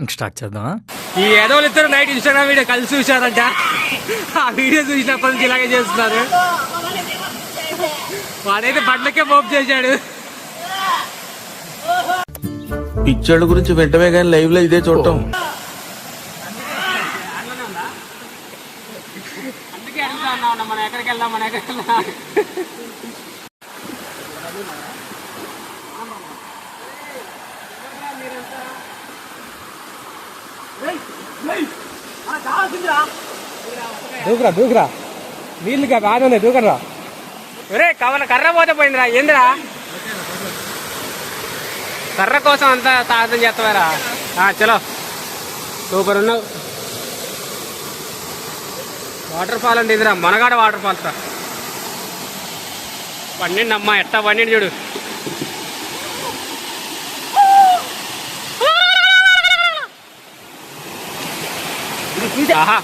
ఇంక స్టార్ట్ చేద్దామా? ఈ ఎదవలు ఇద్దరు నైట్ ఇన్స్టాగ్రామ్ వీడియో కలిసి చూశారంట. ఆ వీడియో చూసినప్పటి నుంచి ఇలాగే చేస్తున్నారు. వాడైతే బట్టలకే పోపు చేశాడు. పిచ్చోళ్ళ గురించి వెంటనే కానీ లైవ్లో ఇదే చూడటం. అందుకే వెళ్తా ఉన్నాం మనం ఎక్కడికి వెళ్దాం మనం ఎక్కడికి వెళ్దాం. దూకురా దూకురా. నీళ్ళుగా బాగా ఉన్నాయి దూకరా ఒరే కవల? కర్ర పోతే పోయిందిరా. ఏందిరా? కర్ర కోసం అంతా సాధన చేస్తావారా? ఆ, చలో. సూపర్ ఉన్నావు వాటర్ ఫాల్ అంటే ఇదిరా. మనగాడ వాటర్ ఫాల్స్ రా పండిండి అమ్మా ఎట్టా పండిండి చూడు.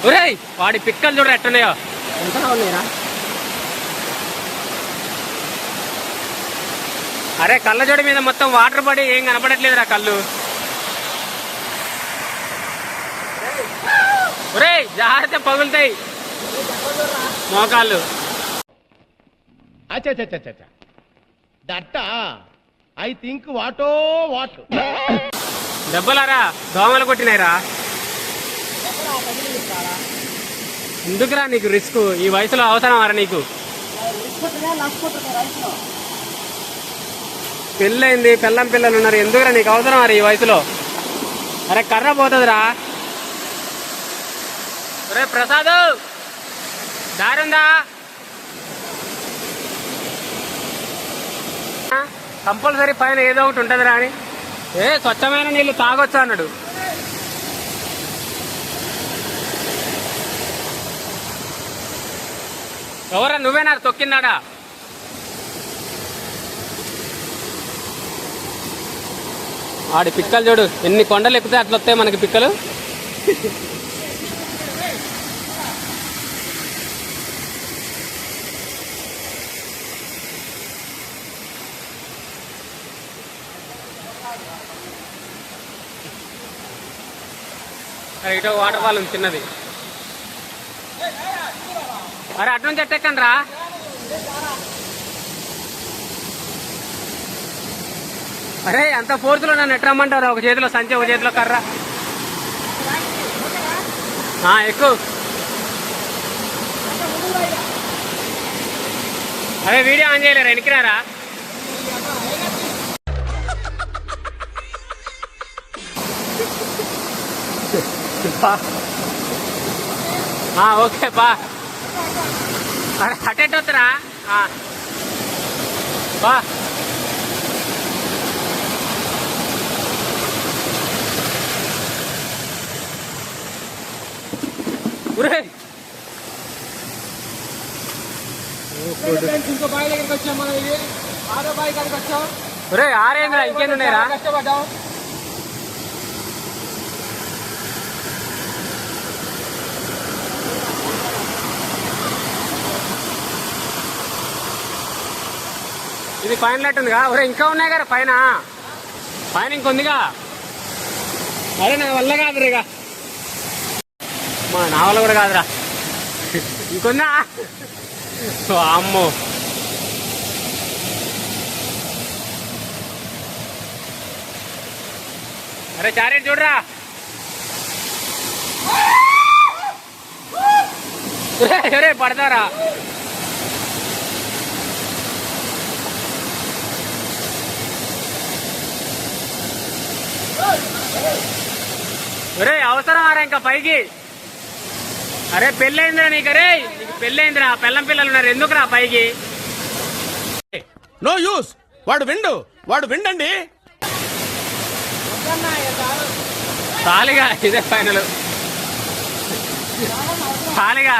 ఒరేయ్ వాడి పిక్కలు చూడరా ఎట్టున్నాయో. ఎంతగా ఉన్నాయిరా? అరే కళ్ళ జోడి మీద మొత్తం వాటర్ పడి ఏం కనపడట్లేదురా కళ్ళు. ఒరేయ్ జాగ్రత్త పగులుతాయి. మోకాళ్ళు. దట్ట. I think what what. దెబ్బలారా దోమలు కొట్టినాయిరా. ఎందుకురా నీకు రిస్క్? ఈ వయసులో అవసరమారా నీకు. పెళ్ళైంది పెళ్ళం పిల్లలు ఉన్నారు. ఎందుకురా నీకు అవసరం ఈ వయసులో? అరే కర్ర పోతుందిరా. ఒరే ప్రసాద్! దారుందా? కంపల్సరీ పైన ఏదో ఒకటి ఉంటుందిరా అని. ఏ స్వచ్ఛమైన నీళ్ళు తాగొచ్చు అన్నాడు. ఎవరా నువ్వేనా తొక్కిందాడా? ఆడి పిక్కలు చూడు ఎన్ని కొండలు ఎక్కితే అట్లా వస్తాయి మనకి పిక్కలు. ఇటో వాటర్ ఫాల్ ఉంది చిన్నది. అరే అటు నుంచి ఎట్టెక్కండి రా. అరే అంత ఫోర్స్లో నన్ను ఎట్టరమ్మంటారా ఒక చేతిలో సంచి ఒక చేతిలో కర్ర. ఎక్కువ అదే వీడియో ఆన్ చేయలేరా? ఎనికినారా ఓకే బా అరే అటెట్ వద్దురా? ఆ. బా. ఇంకో బావి దగ్గరికి వచ్చాం మనం ఇది. ఆరో బావి కాడికి వచ్చాం. ఒరే ఆరేంద్రా? ఇంకేంది ఉన్నాయిరా? కష్టపడ్డాం. ఇది పైన లెట్ ఉందిగా ఒరే ఇంకా ఉన్నాయి కదా పైన. పైన ఇంకొందిగా. అరే నా వల్ల కాదురేగా ఇక. మా నా వల్ల కూడా కాదురా. ఇంకొందా? అమ్మో అరే చారే చూడరా. సరే పడతారా? ఒరే అవసరం ఆరా ఇంకా పైకి. అరే పెళ్ళైందిరా నీకు అరే. నీకు పెళ్ళైందిరా పెళ్ళం పిల్లలు ఉన్నారు. ఎందుకురా పైకి? నో యూస్ వాడు విండు. వాడు విండండి. ఖాళీగా ఇదే ఫైనల్. ఖాళీగా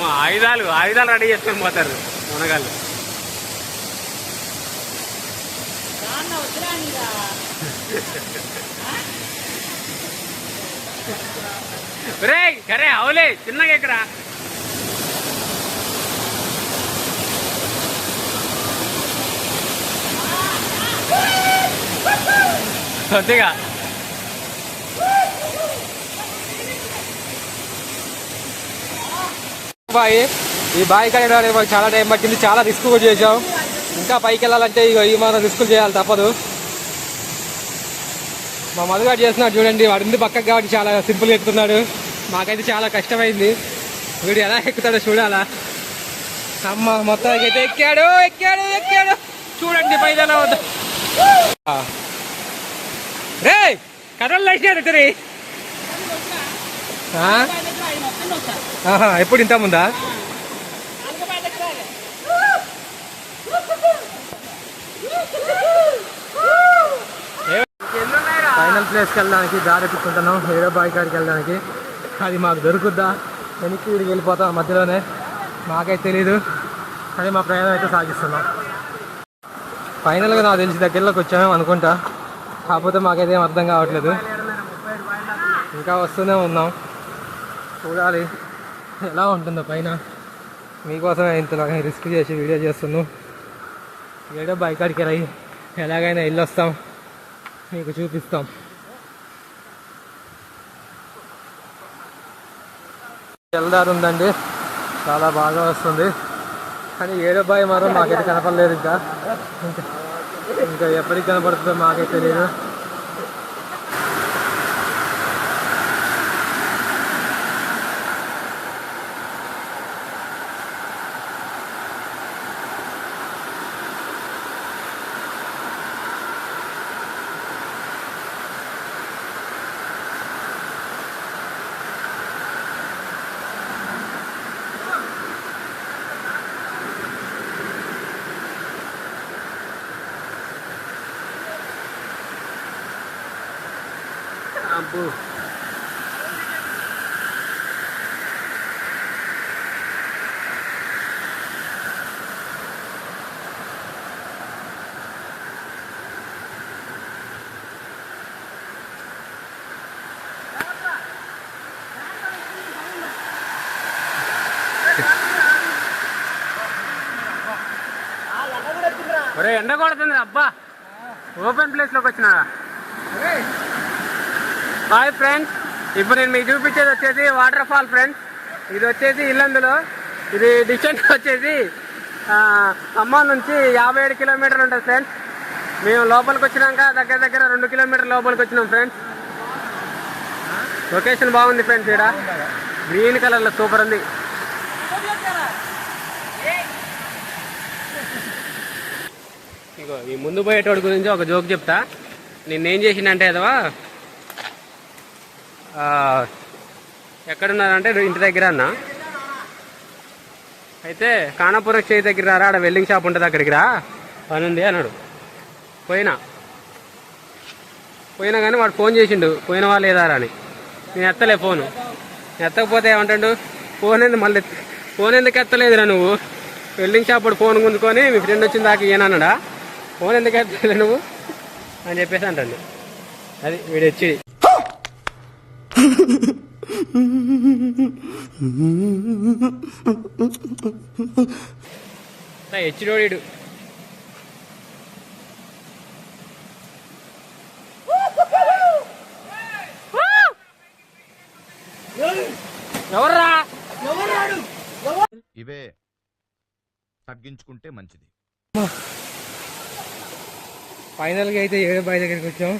మా ఆయుధాలు ఆయుధాలు రెడీ చేసుకొని పోతారు మునగాళ్ళు. రే సరే అవులే చిన్నగా ఇక్కడ కొద్దిగా బాయ్. ఈ బాయ్ కాడ మాకు చాలా టైం పట్టింది చాలా రిస్క్ కూడా చేసాం ఇంకా పైకి వెళ్ళాలంటే ఇక ఈ మనం రిస్క్ చేయాలి తప్పదు. మా మధుగాడు చేస్తున్నాడు చూడండి వాడు ఉంది పక్కకు కాబట్టి చాలా సింపుల్గా ఎక్కుతున్నాడు. మాకైతే చాలా కష్టమైంది. వీడు ఎలా ఎక్కుతాడో చూడాలా. అమ్మ మొత్తానికి అయితే ఎక్కాడు ఎక్కాడు ఎక్కాడు. చూడండి పైన ఎలా ఆ. రే కథలు లేచినాడు తిరిగి ఎప్పుడు ఇంత ముందా? ఫైనల్ ప్లేస్కి వెళ్ళడానికి దారి ఎత్తుకుంటున్నాం హీరో బాయ్ కాడికి వెళ్ళడానికి. అది మాకు దొరుకుద్దా? వెనక్కి వీడికి వెళ్ళిపోతాం మధ్యలోనే. మాకైతే తెలీదు. కానీ మా ప్రయాణం అయితే సాగిస్తున్నాం. ఫైనల్గా నాకు తెలిసి దగ్గరలోకి వచ్చామేమో అనుకుంటా. కాకపోతే మాకైతే ఏం అర్థం కావట్లేదు. ఇంకా వస్తూనే ఉన్నాం. చూడాలి. ఎలా ఉంటుందో పైన. మీకోసమే ఇంత రిస్క్ చేసి వీడియో చేస్తున్నాం. ఏడో బైక్ అడిగి రై. ఎలాగైనా వెళ్ళి వస్తాం మీకు చూపిస్తాం. జలదారు ఉందండి. చాలా బాగా వస్తుంది. కానీ ఏడో బాయ్ మాత్రం మాకైతే కనపడలేదు ఇంకా. ఇంకా ఇంకా ఎప్పటికి కనపడుతుందో మాకైతే తెలియదు అబ్బో ఒరే ఎండ కొడుతుంది అబ్బా. ఓపెన్ ప్లేస్లోకి వచ్చినా హాయ్ ఫ్రెండ్స్. ఇప్పుడు నేను మీకు చూపించేది వచ్చేసి వాటర్ ఫాల్ ఫ్రెండ్స్. ఇది వచ్చేసి ఇల్లందులో. ఇది డిస్టెన్స్ వచ్చేసి అమ్మ నుంచి యాభై ఏడు కిలోమీటర్లు ఉంటుంది ఫ్రెండ్స్. మేము లోపలికి వచ్చినాక దగ్గర దగ్గర రెండు కిలోమీటర్ లోపలికి వచ్చినాం ఫ్రెండ్స్. లొకేషన్ బాగుంది ఫ్రెండ్స్ ఇక్కడ. గ్రీన్ కలర్లో సూపర్ ఉంది. ఇగో ఈ ముందు పోయేటోడి గురించి ఒక జోక్ చెప్తా. నిన్నేం చేసిందంటే అదవా? ఎక్కడున్నారంటే ఇంటి దగ్గర అన్న. అయితే కానాపురం చేయి దగ్గర రారా? ఆడ వెల్డింగ్ షాప్ ఉంటుంది అక్కడికి రా. పని ఉంది అన్నాడు. పోయినా. పోయినా కానీ వాడు ఫోన్ చేసిండు. పోయిన వాళ్ళు ఏదారా అని. నేను ఎత్తలే ఫోను. ఎత్తకపోతే ఏమంటాడు? ఫోన్ ఎందుకు మళ్ళీ ఫోన్ ఎందుకు ఎత్తలేదురా నువ్వు? వెల్డింగ్ షాప్ ఫోన్ గుంజుకొని మీ ఫ్రెండ్ వచ్చిన దాకా ఈయనన్నాడా ఫోన్ ఎందుకు ఎత్తలే నువ్వు? అని చెప్పేసి అంటాడు. అది వీడు వచ్చి హెచ్డోడు ఎవర్రా? ఇవే తగ్గించుకుంటే మంచిది. ఫైనల్గా అయితే ఏడు బాయ్ దగ్గరికి వచ్చాం.